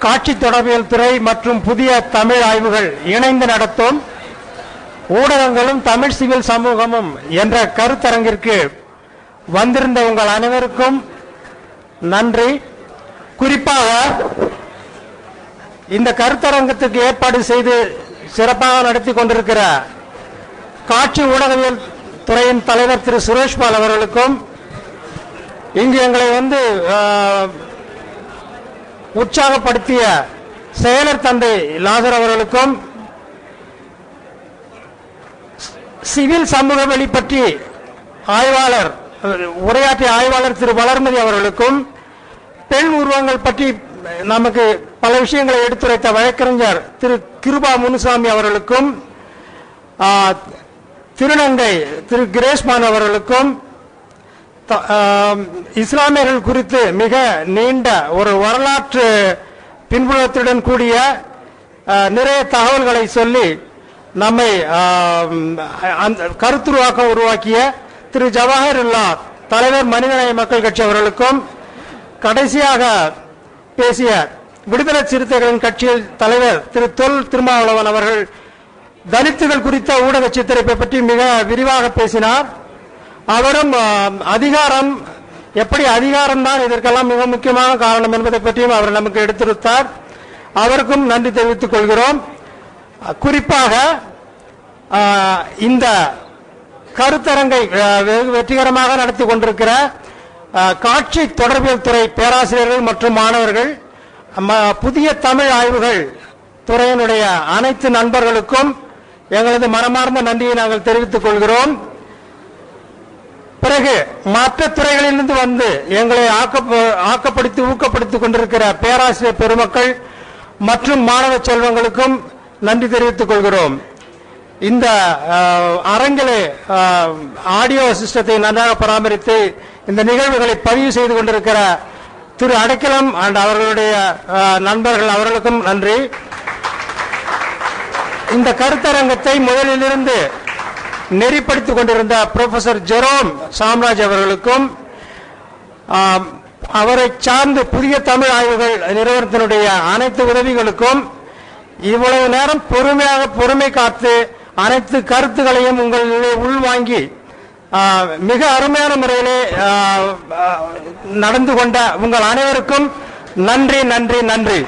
காட்சி தொடர்பியல் துறை மற்றும் புதிய தமிழ் ஆய்வுகள் இணைந்து நடத்தும் ஊடகங்களும் தமிழ் சிவில் சமூகமும் என்ற கருத்தரங்கிற்கு வந்திருந்த உங்கள் அனைவருக்கும் நன்றி. குறிப்பாக இந்த கருத்தரங்கத்துக்கு ஏற்பாடு செய்து சிறப்பாக நடத்தி கொண்டிருக்கிற காட்சி ஊடகவியல் துறையின் தலைவர் திரு சுரேஷ்பால் அவர்களுக்கும் இங்கு எங்களை வந்து உற்சாகப்படுத்திய செயலர் தந்தை லாசர் அவர்களுக்கும் சிவில் சமூக வழி பற்றி ஆய்வாளர் உரையாற்றிய ஆய்வாளர் திரு வளர்மதி அவர்களுக்கும் பெண் உருவங்கள் பற்றி நமக்கு பல விஷயங்களை எடுத்துரைத்த வழக்கறிஞர் திரு கிருபா முனுசாமி அவர்களுக்கும் திருநங்கை திரு கிரேஷ்மான் அவர்களுக்கும் இஸ்லாமியர்கள் குறித்து மிக நீண்ட ஒரு வரலாற்று பின்புலத்துடன் கூடிய நிறைய தகவல்களை சொல்லி நம்மை அந்த கருத்துருவாக்கம் உருவாக்கிய திரு ஜவஹர்லா தலைவர் மனிதநேய மக்கள் கட்சி அவர்களுக்கும் கடைசியாக பேசிய விடுதலை சிறுத்தைகளின் கட்சியில் தலைவர் திரு தொல் திருமாவளவன் அவர்கள் தலித்துகள் குறித்த ஊடக சித்தரிப்பை பற்றி மிக விரிவாக பேசினார். அவரும் அதிகாரம் எப்படி அதிகாரம் தான் இதற்கெல்லாம் மிக முக்கியமான காரணம் என்பதை பற்றியும் அவர் நமக்கு எடுத்திருத்தார். அவருக்கும் நன்றி தெரிவித்துக் கொள்கிறோம். குறிப்பாக இந்த கருத்தரங்கை வெகு வெற்றிகரமாக நடத்தி கொண்டிருக்கிற காட்சி தொடர்பியல் துறை பேராசிரியர்கள் மற்றும் மாணவர்கள் ம- புதிய தமிழ் ஆய்வுகள் துறையினுடைய அனைத்து நண்பர்களுக்கும் எங்களது மனமார்ந்த நன்றியை நாங்கள் தெரிவித்துக் கொள்கிறோம். பிறகு மற்ற துறைகளிலிருந்து வந்து எங்களை ஆக்க- ஆக்கப்படுத்தி ஊக்கப்படுத்திக் கொண்டிருக்கிற பேராசிரியர் பெருமக்கள் மற்றும் மாணவ செல்வங்களுக்கும் நன்றி தெரிவித்துக் கொள்கிறோம். இந்த அரங்கிலே ஆடியோ சிஸ்டத்தை நன்றாக பராமரித்து இந்த நிகழ்வுகளை பதிவு செய்து கொண்டிருக்கிற திரு அடைக்கலம் அண்ட் அவர்களுடைய நண்பர்கள் அவர்களுக்கும் நன்றி. இந்த கருத்தரங்கத்தை முதலிலிருந்து நெறிப்படுத்திக் கொண்டிருந்த ப்ரொஃபசர் ஜெரோம் சாம்ராஜ் அவர்களுக்கும் அவரை சார்ந்து புதிய தமிழ் ஆய்வுகள் நிறுவனத்தினுடைய அனைத்து உதவிகளுக்கும் இவ்வளவு நேரம் பொறுமையாக பொறுமை காத்து அனைத்து கருத்துக்களையும் உங்களிடையே உள்வாங்கி மிக அருமையான முறையிலே நடந்து கொண்ட உங்கள் அனைவருக்கும் நன்றி நன்றி நன்றி.